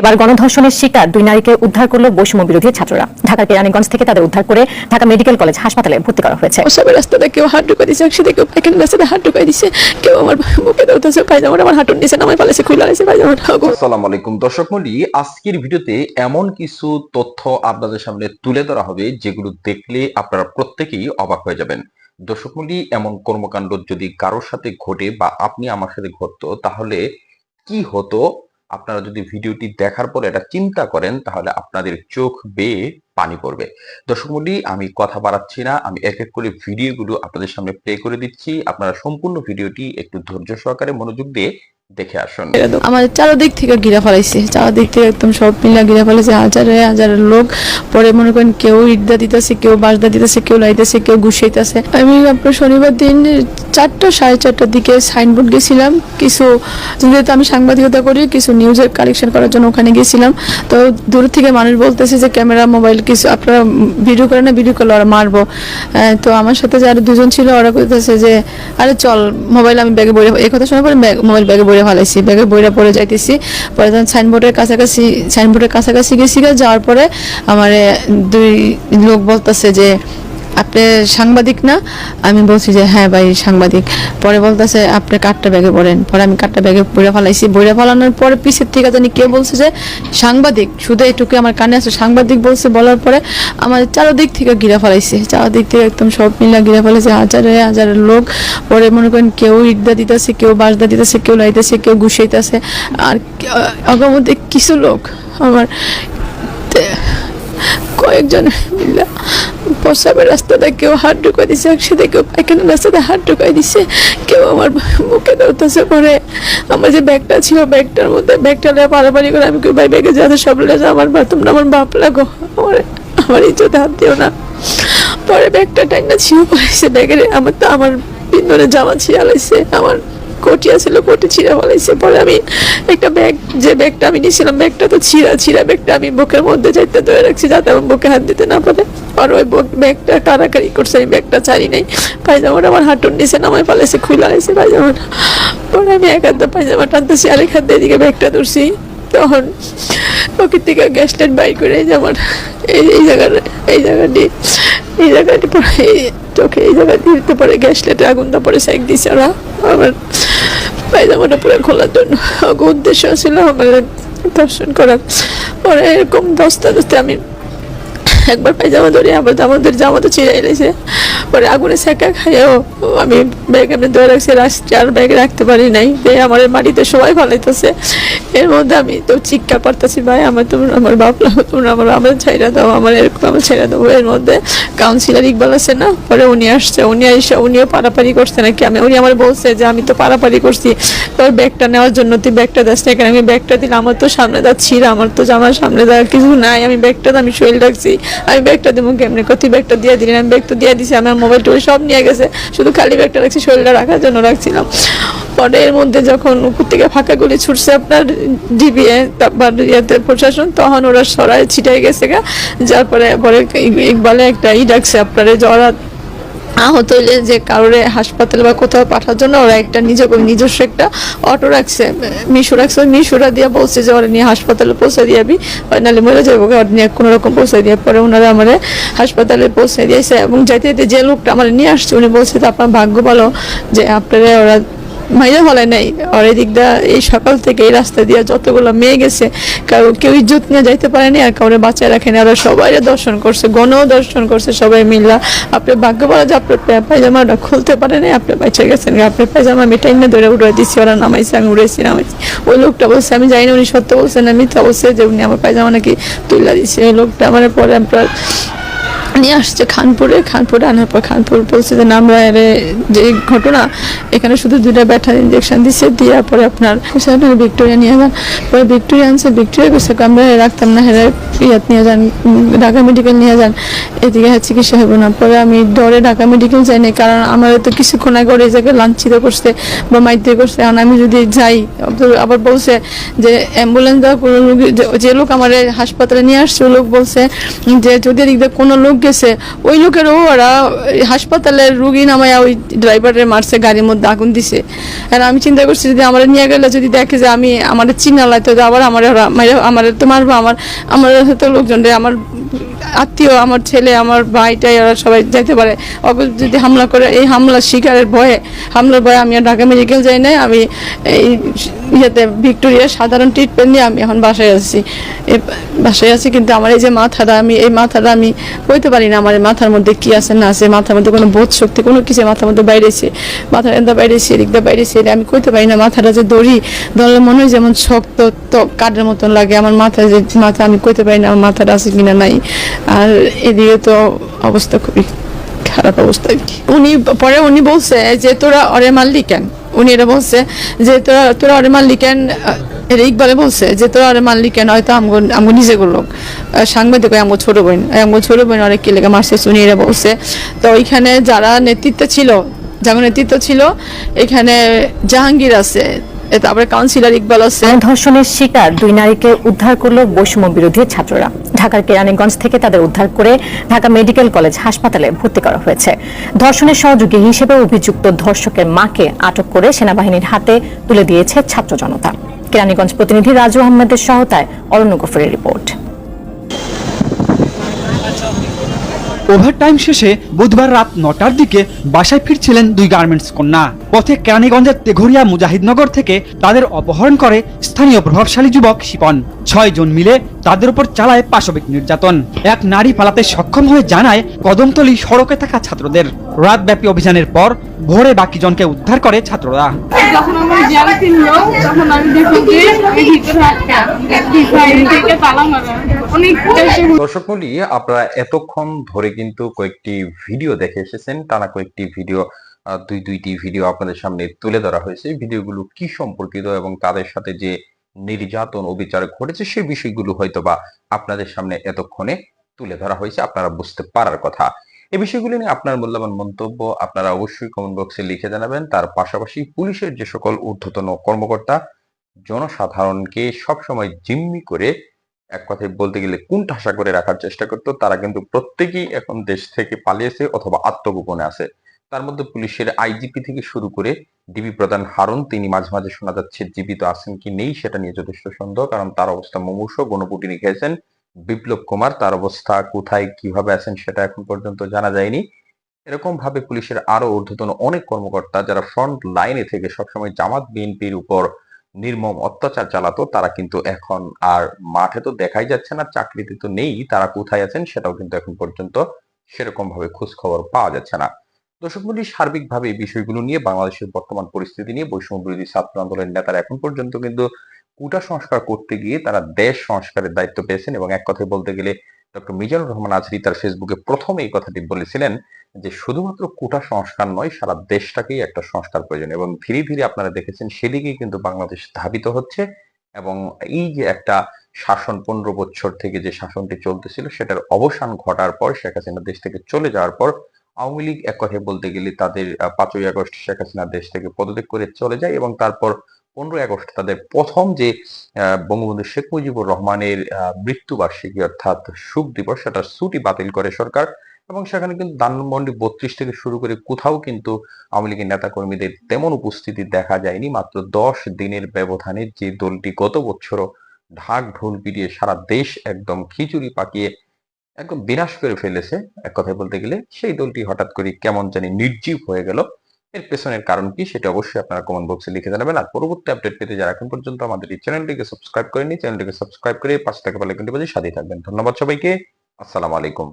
এবার গণধর্ষণের শিকার দুই নারীকে উদ্ধার করল বৈষম্য বিরোধী ছাত্ররা। ঢাকার কেরানীগঞ্জ থেকে তাদের উদ্ধার করে ঢাকা মেডিকেল কলেজ হাসপাতালে ভর্তি করা হয়েছে। সবের রাস্তাতে কেউ হাত ঢুকাই দিছে একসাথে কেউ পাইখানা রাস্তাতে হাত ঢুকাই দিছে। কেউ আমার বুকে ধরতেছে পায়জামাটা আমার হাঁটুর নিচে নামাই পালাইছে খুলে আলাইছে পায়জামাটা আসসালামু আলাইকুম। দর্শক মন্ডলী আজকের ভিডিওতে এমন কিছু তথ্য আপনাদের সামনে তুলে ধরা হবে যেগুলো দেখলে আপনারা প্রত্যেকেই অবাক হয়ে যাবেন। দর্শক মন্ডলী এমন কর্মকাণ্ড যদি কারোর সাথে ঘটে বা আপনি আমার সাথে ঘটতো তাহলে কি হতো? আপনারা যদি ভিডিওটি দেখার পর এটা চিন্তা করেন, তাহলে আপনাদের চোখ বেয়ে পানি পড়বে। দর্শক মন্ডলী, আমি কথা বাড়াচ্ছি না, আমি এক এক করে ভিডিওগুলো আপনাদের সামনে প্লে করে দিচ্ছি। আপনারা সম্পূর্ণ ভিডিওটি একটু ধৈর্য সহকারে মনোযোগ দিয়ে দেখে আসুন। আমার চারোদিক থেকে ঘিরে ফেলাইছে। চারোদিক থেকে একদম সব মিলা ঘিরে ফেলাইছে। হাজারে হাজারের লোক পরে মনে করেন কেউ ইটদা দিতেছে কেউ বাসদা দিতেছে কেউ লাইতেছে কেউ গুছাইতেছে। আমি আপনার শনিবার দিন চারটা সাড়ে চারটার দিকে সাইনবোর্ড গেছিলাম। কিছু যেহেতু আমি সাংবাদিকতা করি কিছু নিউজের কালেকশন করার জন্য ওখানে গেছিলাম। তো দূর থেকে মানুষ বলতেছে যে ক্যামেরা মোবাইল কিছু আপনারা ভিডিও করে না ভিডিও করলে ওরা মারবো। আহ, তো আমার সাথে যারা দুজন ছিল ওরা কইতেছে যে আরে চল মোবাইল আমি ব্যাগে বইরে এই কথা শোনার পরে মোবাইল ব্যাগে বইরে ফেলাইছি ব্যাগে বইরা পড়ে যাইতেছি। পরে যখন সাইনবোর্ডের কাছাকাছি সাইনবোর্ডের কাছাকাছি গেছি যাওয়ার পরে আমার দুই লোক বলতেছে যে আপনি সাংবাদিক না? আমি বলছি যে হ্যাঁ ভাই, সাংবাদিক। পরে বলতেছে, আপনি কাঠটা ব্যাগে পড়েন। পরে আমি কাঠটা ব্যাগে বইরা ফেলাইছি। বইরা ফেলানোর পরে পিছের থেকে জানি কে বলছে যে, সাংবাদিক। শুধু এটুকু আমার কানে আছে, সাংবাদিক বলছে বলার পরে আমার চারোদিক থেকে ঘিরে ফেলাইছে। চারোদিক থেকে একদম সব মিলা ঘিরে ফেলাইছে। হাজারে হাজারের লোক, পরে মনে করেন কেউ ইটদা দিতেছে, কেউ বাসদা দিতেছে, কেউ লাইতেছে, কেউ গুছাইতেছে আর মধ্যে কিছু লোক, আমার কয়েকজন মিলা প্রসাবের রাস্তাতে কেউ হাত ঢুকাই দিছে, একসাথে কেউ পায়খানা রাস্তাতে হাত ঢুকাই দিছে, কেউ আমার মুখে ধরতেছে পরে। আমার যে ব্যাগটা ছিল, ব্যাগটার মধ্যে, ব্যাগটা লিয়ে পারাপারি করে আমি কেউ ভাই, ব্যাগে যাতে সব লেগে আমার বা, তোমরা আমার বাপ লাগো, আমার আমার ইজ্জতে হাত দিও না। পরে ব্যাগটা টাইনা ছিল পড়েছে, ব্যাগের, আমার তো আমার পিন্দরে জামা ছিঁড়ালাইছে আমার কোটিয়া ছিল, কোটি ছিঁড়া ফেলাইছে। পরে আমি একটা ব্যাগ, যে ব্যাগটা আমি নিয়েছিলাম, ব্যাগটা তো ছিঁড়া ছিঁড়া ব্যাগটা আমি বুকের মধ্যে চাইতে ধরে রাখছি, যাতে আমার বুকে হাত দিতে না পারে। আর ওই ব্যাগটা কারাকারি করছে, আমি ব্যাগটা ছাড়ি নাই। পায়জামাটা আমার হাঁটুর নিচে নামায় ফেলেছে খুলে আলাইছে পায়জামাটা। পরে আমি এক হাত পায়জামা টানতেছি আরেক হাত এদিকে ব্যাগটা ধরছি। তখন পকেট থেকে গ্যাস লাইট বাইর করে এই যে আমার, এই এই জায়গাটা এই জায়গাটি এই জায়গাটি পরে চোখে, এই জায়গা দিতে পরে গ্যাস লাইটে আগুনটা পরে সেক দিছে ওরা। আমার পায়জামাটা পুরো খোলার জন্য। উদ্দেশ্য ছিল আমার দর্শন করার। পরে এরকম দশটা দশটা আমি একবার পায়জামা ধরি আবার আমাদের জামা তো ছিঁড়ে এলেছে পরে আগুনে সেকা খাইও আমি ব্যাগ এমনি ধরে রাখছি, আর ব্যাগে রাখতে পারি নাই। দিয়ে আমার মাটিতে সবাই ফলাইতেছে। এর মধ্যে আমি তো চিৎকার করতেছি ভাই, আমার তোমরা, আমার বাপ লাগো তোমরা আমার আমার ছেড়ে দাও, আমার এরকম আমার ছেড়ে দাও। এর মধ্যে কাউন্সিলার ইকবাল আছে না? পরে উনি আসছে, উনি এসে উনিও পারাপারি করছে নাকি? আমি উনি আমার বলছে যে, আমি তো পারাপারি করছি। তোর ব্যাগটা নেওয়ার জন্য তুই ব্যাগটা দাস না আমি ব্যাগটা দিলে আমার তো সামনে দা ছিঁড়া, আমার তো জামার সামনে দা কিছু নাই। আমি ব্যাগটা আমি শরীর রাখছি। আমি ব্যাগটা দেবো কেমনি কত ব্যাগটা দিয়ে দিলি আমি ব্যাগটা দিয়ে দিছি আমার মোবাইল টোবাইল সব নিয়ে গেছে। শুধু খালি ব্যাগটা রাখছি, শরীরটা রাখার জন্য রাখছিলাম। পরে এর মধ্যে যখন উপর থেকে ফাঁকা গুলি ছুটছে আপনার ডিবিএ তারপর ইয়েতে প্রশাসন, তখন ওরা সরাই ছিটাই গেছে গা। যার পরে পরে ইকবালে একটা ই ডাকছে আপনার, জ্বর আহত হইলে যে কারোরে হাসপাতাল বা কোথাও পাঠার জন্য ওরা একটা নিজ নিজস্ব একটা অটো রাখছে, মিশু রাখছে। মিশুরা দিয়ে বলছে যে, ওরা নিয়ে হাসপাতালে পৌঁছে দিয়াবি নাহলে মরে যাব ওরা নিয়ে কোনো রকম পৌঁছে দিয়ে পরে ওনারা আমার হাসপাতালে পৌঁছে দিয়েছে এবং যাইতে যাইতে যে লোকটা আমার নিয়ে আসছে, উনি বলছে আপনার ভাগ্য ভালো যে আপনারা ওরা মাইরা ফলে নাই। আর এদিকটা এই সকাল থেকে এই রাস্তা দিয়ে যতগুলো মেয়ে গেছে, কারও কেউ ইজ্জত নিয়ে যাইতে পারেনি আর কাউরে বাঁচায় রাখেনি ওরা সবাই দর্শন করছে গণ দর্শন করছে সবাই মিল্লা আপনি ভাগ্য বলা যে আপনার পায়জামাটা খুলতে পারেনি আপনি বাঁচে গেছেন আপনার পায়জামা আমি টাইম ধরে উড়ে দিচ্ছি ওরা নামাইছে, আমি উড়েছি নামাইছি। ওই লোকটা বলছে, আমি জানি না উনি সত্য বলছেন আমি তো অবশ্যই যে উনি আমার পায়জামা নাকি তুলে দিচ্ছে ওই লোকটা আমার পরে আপনার নিয়ে আসছে খানপুরে খানপুরে আনার পর খানপুর না, আমরা যে ঘটনা এখানে শুধু দুইটা ব্যাটার ইঞ্জেকশন দিচ্ছে দেওয়ার পরে আপনার ভিক্টোরিয়া নিয়ে যান। পরে ভিক্টোরিয়া আনছে ভিক্টোরিয়া গেছে আমরা রাখতাম না হেরে ইয়াত নিয়ে যান ঢাকা মেডিকেল নিয়ে যান এদিকে হ্যাঁ চিকিৎসা হবে না। পরে আমি ডরে ঢাকা মেডিকেল যাই যাইনি কারণ আমার তো কিছুক্ষণ আগে ওর জায়গায় লাঞ্ছিত করছে বা মাইতে করছে। এখন আমি যদি যাই আবার- বলছে যে অ্যাম্বুলেন্স দেওয়া কোনো রোগী যে- লোক আমার হাসপাতালে নিয়ে আসছে ও লোক বলছে যে যদি এদিক কোনো লোক গেছে। ওই লোকেরও ওরা হাসপাতালের রুগী নামায়া ওই ড্রাইভারের মারছে, গাড়ির মধ্যে আগুন দিছে। আর আমি চিন্তা করছি যদি আমার নিয়ে গেলে যদি দেখে যে আমি আমার চিনা লাইতে আবার আমার আমার তো মারবো, আমার আমার হয়তো লোকজন আমার আত্মীয়, আমার ছেলে, আমার ভাইটাই, ওরা সবাই যেতে পারে। ওকে যদি হামলা করে, এই হামলার শিকারের ভয়ে, হামলার ভয়ে আমি আর ঢাকা মেডিকেল যাই নাই, আমি এই ইয়েতে ভিক্টোরিয়া সাধারণ ট্রিটমেন্ট নিয়ে আমি এখন বাসায় আছি। বাসায় আছি কিন্তু আমার এই যে মাথাটা, আমি এই মাথাটা আমি কইতে পারি না আমার মাথার মধ্যে কি আছে, না আছে, মাথার মধ্যে কোনো বোধ শক্তি, কোনো কিছু মাথার মধ্যে বাইরেছে। মাথার এন্দা বাইরেছে এদিকটা বাইরেছে এটা আমি কইতে পারি না মাথাটা যে দড়ি। ধরলে মনে হয় যেমন শক্ত, তো কাঠের মতন লাগে। আমার মাথায় যে মাথা, আমি কইতে পারি না আমার মাথাটা আছে কিনা নাই। আর এদিকে তো অবস্থা খুবই খারাপ অবস্থা উনি পরে উনি বলছে যে, তোরা অরে মারলি কেন? উনি এটা বলছে যে, তোরা তোরা অরে মারলি কেন? এটা ইকবালে বলছে যে, তোরা অরে মারলি কেন? হয়তো আমগো নিজে লোক। সাংবাদিক আমগো ছোট বোন আমগো ছোট বোন অনেক কি লেগে মারছে, উনি এটা বলছে। তো ওইখানে যারা নেতৃত্ব ছিল, যারা নেতৃত্ব ছিল, এখানে জাহাঙ্গীর আছে তারপরে কাউন্সিলর ইকবাল হোসেন ধর্ষণের শিকার দুই নারীকে উদ্ধার করল বৈষম্য বিরোধী ছাত্ররা। ঢাকার কেরানীগঞ্জ থেকে তাদের উদ্ধার করে ঢাকা মেডিকেল কলেজ হাসপাতালে ভর্তি করা হয়েছে। ধর্ষণের সহযোগী হিসেবে অভিযুক্ত ধর্ষকের মাকে আটক করে সেনাবাহিনীর হাতে তুলে দিয়েছে ছাত্র জনতা। কেরানীগঞ্জ প্রতিনিধি রাজু আহমেদের সহতায় অরণ্য গোফরের রিপোর্ট। ওভারটাইম শেষে বুধবার রাত নটার দিকে বাসায় ফিরছিলেন দুই গার্মেন্টস কন্যা। পথে কেরানীগঞ্জের তেঘরিয়া মুজাহিদনগর থেকে তাদের অপহরণ করে স্থানীয় প্রভাবশালী যুবক শিপন। ছয় জন মিলে তাদের উপর চালায় পাশবিক নির্যাতন। এক নারী পালাতে সক্ষম হয়ে জানায় কদমতলি সড়কে থাকা ছাত্রদের। রাতব্যাপী অভিযানের পর ভোরে বাকি জনকে উদ্ধার করে ছাত্ররা। যখন আমার জ্ঞান ফিরলো তখন আমি দেখি যে এই ভিতরে আটকা থেকে তালা মারা। দর্শক মন্ডলী, আপনারা এতক্ষণ ধরে কিন্তু কয়েকটি ভিডিও দেখে এসেছেন। টানা কয়েকটি ভিডিও দুই, দুইটি ভিডিও আপনাদের সামনে তুলে ধরা হয়েছে। ভিডিওগুলো কি সম্পর্কিত এবং তাদের সাথে যে নির্যাতন, অবিচার ঘটেছে সেই বিষয়গুলো হয়তো বা আপনাদের সামনে এতক্ষণে তুলে ধরা হয়েছে। আপনারা বুঝতে পারার কথা। এই বিষয়গুলি নিয়ে আপনার মূল্যবান মন্তব্য আপনারা অবশ্যই কমেন্ট বক্সে লিখে জানাবেন। তার পাশাপাশি পুলিশের যে সকল ঊর্ধ্বতন কর্মকর্তা, জনসাধারণকে সবসময় জিম্মি করে এক কথায় বলতে গেলে কোন ঠাসা করে রাখার চেষ্টা করতো। তারা কিন্তু প্রত্যেকেই এখন দেশ থেকে পালিয়েছে অথবা আত্মগোপনে আছে। তার মধ্যে পুলিশের আইজিপি থেকে শুরু করে ডিবি প্রধান হারুন, তিনি মাঝে মাঝে শোনা যাচ্ছে, জীবিত আছেন কি নেই সেটা নিয়ে যথেষ্ট সন্দেহ, কারণ তার অবস্থা মুমূর্ষ, গণপুটিনি খেয়েছেন। বিপ্লব কুমার, তার অবস্থা কোথায়, কীভাবে আছেন সেটা এখন পর্যন্ত জানা যায়নি। এরকম ভাবে পুলিশের আরও ঊর্ধ্বতন অনেক কর্মকর্তা যারা ফ্রন্ট লাইনে থেকে সবসময় জামাত বিএনপির উপর নির্মম অত্যাচার চালাতো, তারা কিন্তু এখন আর মাঠে তো দেখাই যাচ্ছে না, চাকরিতে তো নেই, তারা কোথায় আছেন সেটাও কিন্তু এখন পর্যন্ত সেরকম ভাবে খোঁজ খবর পাওয়া যাচ্ছে না। দর্শক মন্ডলী, সার্বিকভাবে এই বিষয়গুলো নিয়ে বাংলাদেশের বর্তমান পরিস্থিতি নিয়ে বৈষম্য বিরোধী ছাত্র আন্দোলনের নেতারা এখন পর্যন্ত কিন্তু কুটা সংস্কার করতে গিয়ে তারা দেশ সংস্কারের দায়িত্ব পেয়েছেন এবং এক কথায় বলতে গেলে ডক্টর মিজানুর রহমান আজরি তার ফেসবুকে প্রথম এই কথাটি বলেছিলেন যে শুধুমাত্র কোটা সংস্কার নয়, সারা দেশটাকেই একটা সংস্কার প্রয়োজন এবং ধীরে ধীরে আপনারা দেখেছেন সেদিকেই কিন্তু বাংলাদেশ ধাবিত হচ্ছে এবং এই যে একটা শাসন পনেরো বছর থেকে যে শাসনটি চলতেছিল, সেটার অবসান ঘটার পর শেখ হাসিনা দেশ থেকে চলে যাওয়ার পর আওয়ামী লীগ এক কথায় বলতে গেলে তাদের পাঁচই আগস্ট শেখ হাসিনা দেশ থেকে পদত্যাগ করে চলে যায় এবং তারপর পনেরোই আগস্ট তাদের প্রথম যে বঙ্গবন্ধু শেখ মুজিবুর রহমানের মৃত্যুবার্ষিকী অর্থাৎ সুখ দিবস, সেটার ছুটি বাতিল করে সরকার এবং সেখানে কিন্তু ধানমন্ডি বত্রিশ থেকে শুরু করে কোথাও কিন্তু আওয়ামী লীগের নেতা কর্মীদের তেমন উপস্থিতি দেখা যায়নি। মাত্র দশ দিনের ব্যবধানে যে দলটি গত বছরও ঢাক ঢোল পিটিয়ে সারা দেশ একদম খিচুড়ি পাকিয়ে একদম বিনাশ করে ফেলেছে, এক কথায় বলতে গেলে সেই দলটি হঠাৎ করে কেমন জানি নির্জীব হয়ে গেল। এর পেছনের কারণ কি সেটা অবশ্যই আপনারা কমেন্ট বক্সে লিখে জানাবেন। আর পরবর্তী আপডেট পেতে যারা এখন পর্যন্ত আমাদের এই চ্যানেলটিকে সাবস্ক্রাইব করেনি চ্যানেলটিকে সাবস্ক্রাইব করে পাশে থাকা আইকনটি বাজিয়ে সাথে থাকবেন। ধন্যবাদ সবাইকে। আসসালামু আলাইকুম।